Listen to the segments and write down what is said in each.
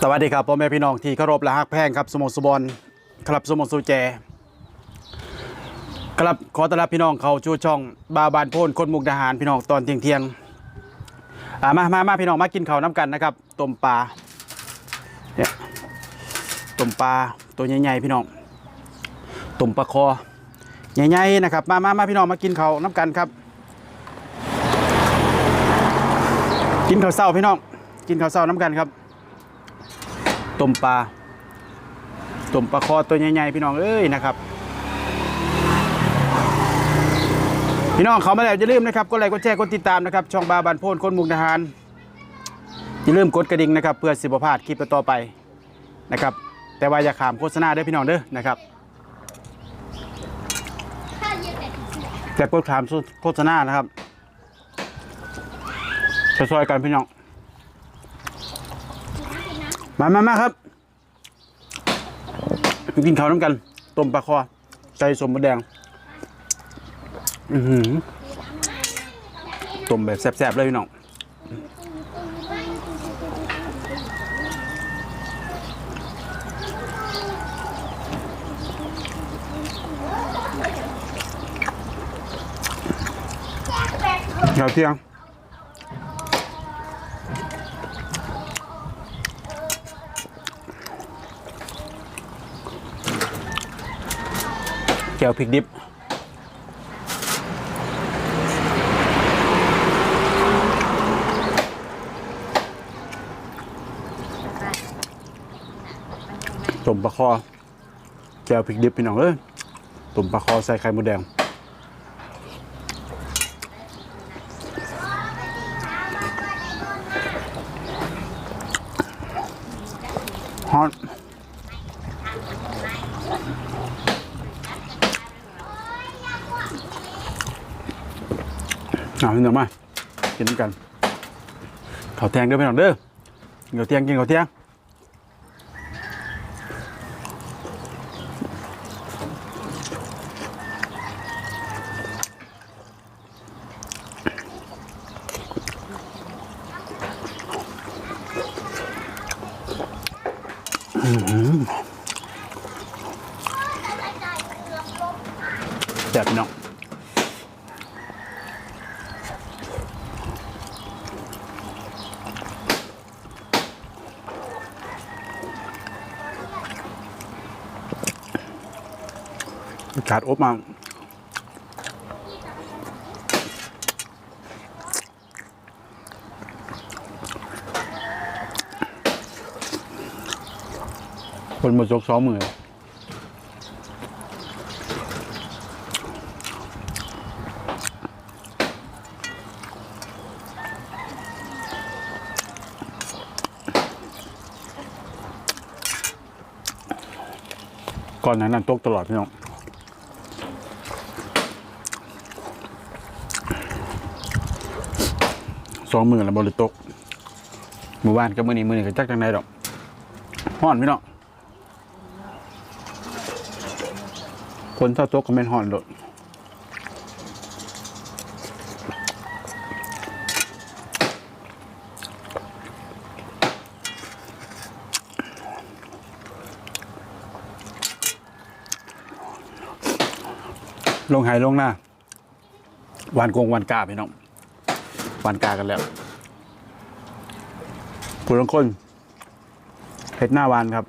สวัสดีครับพ่อแม่พี่น้องที่เคารพและฮักแพงครับสมองสุบอลครับสมองสุแจ ครับขอต้อนรับพี่น้องเขาชูช่องบาบานโพนคนมุกดาหารพี่น้องตอนเที่ยงเที่ยงอ่ามามามาพี่น้องมากินข้าวน้ำกันนะครับต้มปลาเนี่ยต้มปลาตัวใหญ่ๆพี่น้องต้มปลาคอใหญ่ๆนะครับมามามาพี่น้องมากินข้าวน้ำกันครับ กินข้าวเช้าพี่น้องกินข้าวเช้าน้ำกันครับ ต้มปลาต้มปลาคอตัวใหญ่ๆพี่น้องเอ้ยนะครับ พี่น้องเขามาแล้วอย่าลืมนะครับกดไลค์กดแชร์กดติดตามนะครับ ช่องบาบานโพนคนมุกดาหารอย่าลืมกดกระดิ่งนะครับ เพื่อสิบพลาดคลิปต่อไปนะครับ แต่ว่าอย่าขามโฆษณาเด้อพี่น้องเด้อนะครับแต่กดขามโฆษณานะครับช่วยๆกันพี่น้อง มามามาครับกินข้าวน้ำกัน ต้มปลาคอใส่สมมะแดง อือหือต้มแบบแซ่บๆเลยพี่น้องข้า วเที่ยงแก้วพริกดิบต้มปลาคอแก้วพริกดิบพี่น้องเอ้ยต้มปลาคอใส่ไข่มดแดง ฮอต เอาพี่น้อมากินด้วยกันข้าวแทงเด้อพี่น้องเด้อกินข้าวเตียงกินข้าวเตียงอื้อหือแซ่บพี่น้อง อา กาศอบมาคนมาจกสองมือก่อนหนานั้นตกตลอดพี่น้อง สองมือแล้วบริตกหมู่บ้านกับมือนี้มือนี้ก็จักจังไดดอกห่อนพี่น้องคนเท่าตกก็เป็นห่อนโดดลงหายลงหน้าวันกงวันกาพี่น้อง วันกากันแล้วผู้ลงคนเห็ดหน้าวานครับ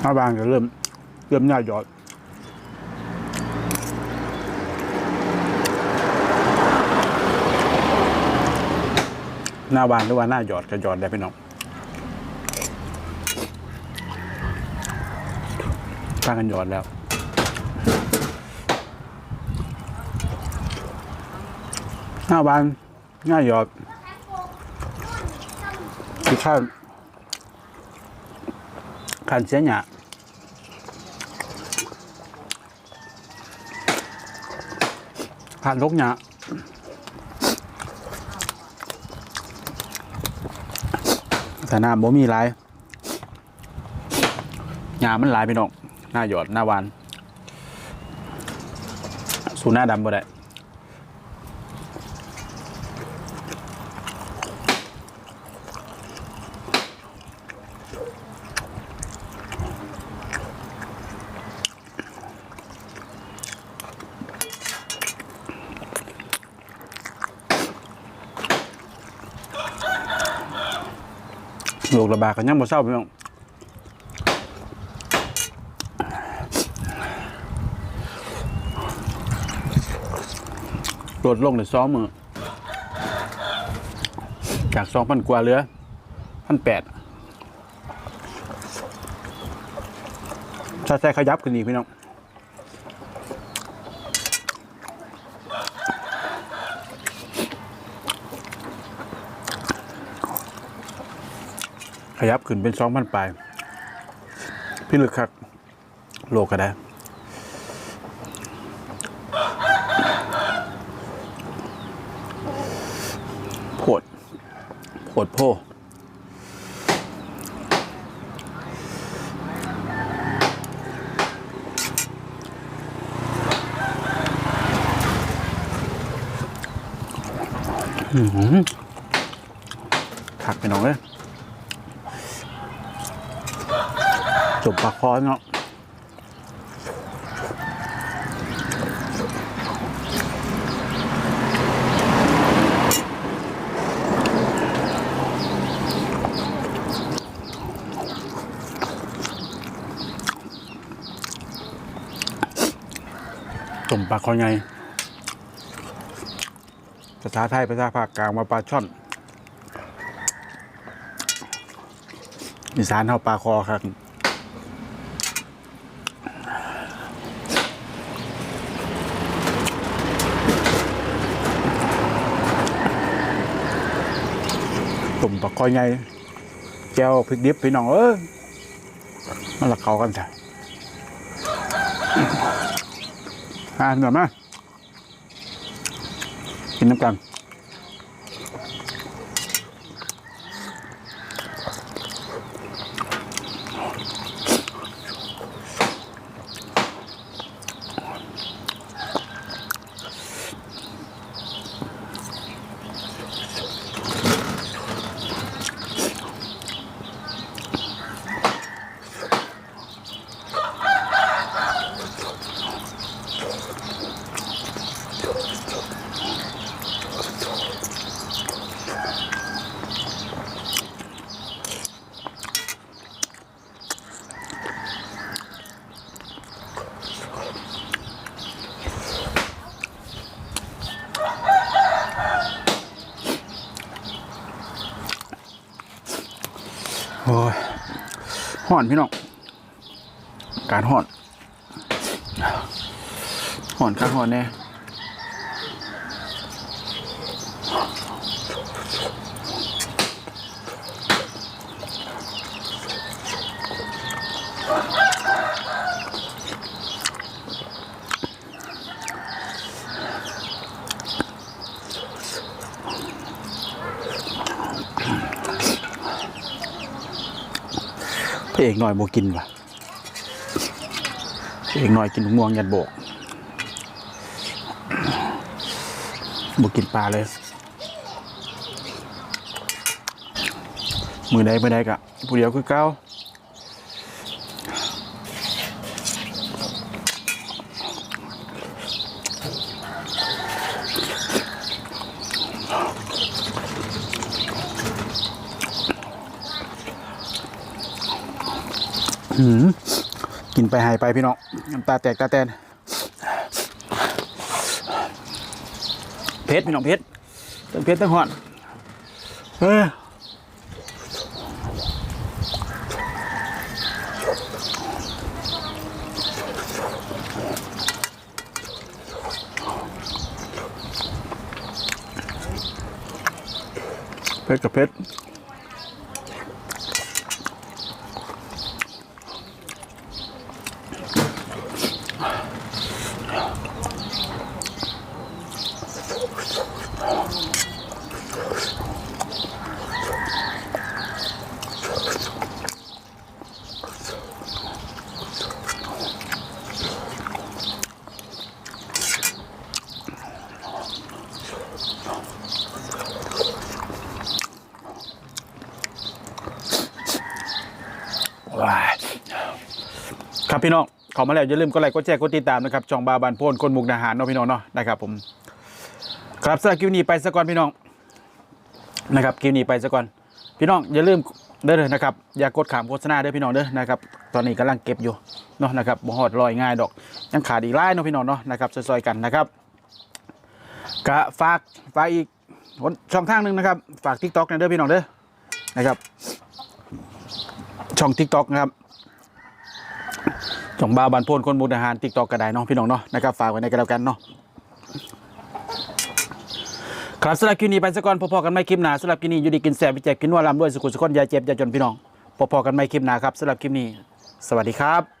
หน้าวานก็เริ่ม เริ่มหน้าหยอดหน้าวานหรือว่าหน้าหยอดก็หยอดได้พี่น้องพากันหยอดแล้ว หน้าบานง่ายหยอดคือข้าวขันเสียหยาผ่านลกหยาแต่หน้าบ่มีหลายหยามันหลายไปน้องหน้าหยอดหน้าวาน สูหน้าดำบ่ได้ โรคระบาดกันยังบ่เศร้าพี่น้องลดลงในสองมือจากสองพันกว่าเหลือพันแปดถ้าใช้ขยับขึ้นอีกพี่น้อง ขยับขึ้นเป็นสองพันปลาย พี่ลึกคักโลก็ได้โพดโพดโพอื้อหือคักไปน้องเลย จบปากคอเนาะจมปลาคอไงภาษาไทยภาษาภาคกลางมาปลาช่อนอีสานเท่าปลาคอครับ ตุ่มปลา คอยไงแก้วพริกดิบพี่น้องเออมันละเขากันใช่อ่าเหนือมกินน้ำกัน อนพี่น้องการห่อนห่อนข้างห่อนแน่ เอกหน่อยโบกินว่ะเอกหน่อยกินม่วงยันโบกโบกินปลาเลย มือใดมือใดกะผู้เดียวคือเก้า กินไปหายไปพี่น้องน้ำตาแตกตาแตนเพชรพี่น้องเพชรตั้งเพชรตั้งหอนเฮ้ยเพชรกับเพชร ครับพี่น้องขอมาแล้วอย่าลืมกดไลค์กดแชร์กดติดตามนะครับช่องบาบานโพนคนมุกดาหารเนาะพี่น้องเนาะนะครับผมครับสำหรับคลิปนี้ไปซะก่อนพี่น้องนะครับคลิปนี้ไปซะก่อนพี่น้องอย่าลืมเด้อเลยนะครับอย่ากดขามโฆษณาเด้อพี่น้องเด้อนะครับตอนนี้กำลังเก็บอยู่เนาะนะครับบ่ฮอดลอยง่ายดอกยังขาดอีกหลายเนาะพี่น้องเนาะนะครับซอยๆกันนะครับกะฝากฝากอีกช่องทางหนึ่งนะครับฝาก TikTok นะเด้อพี่น้องเด้อนะครับช่อง TikTok นะครับ จองบาวบันโพนคนมุกอาหาร TikTok ก็ได้เนาะพี่น้องเนาะนะครับฝากไว้ในกระดากันเนาะครับสำหรับคลิปนี้ไปสักก่อนพอๆกันไม่คลิปหนาสำหรับคลิปนี้อยู่ดีกินแซ่บวิจัยกินนัวลำด้วยสุขุสุขคนยาเจ็บยาจนพี่น้องพอๆกันไม่คลิปหนาครับสำหรับคลิปนี้ สวัสดีครับ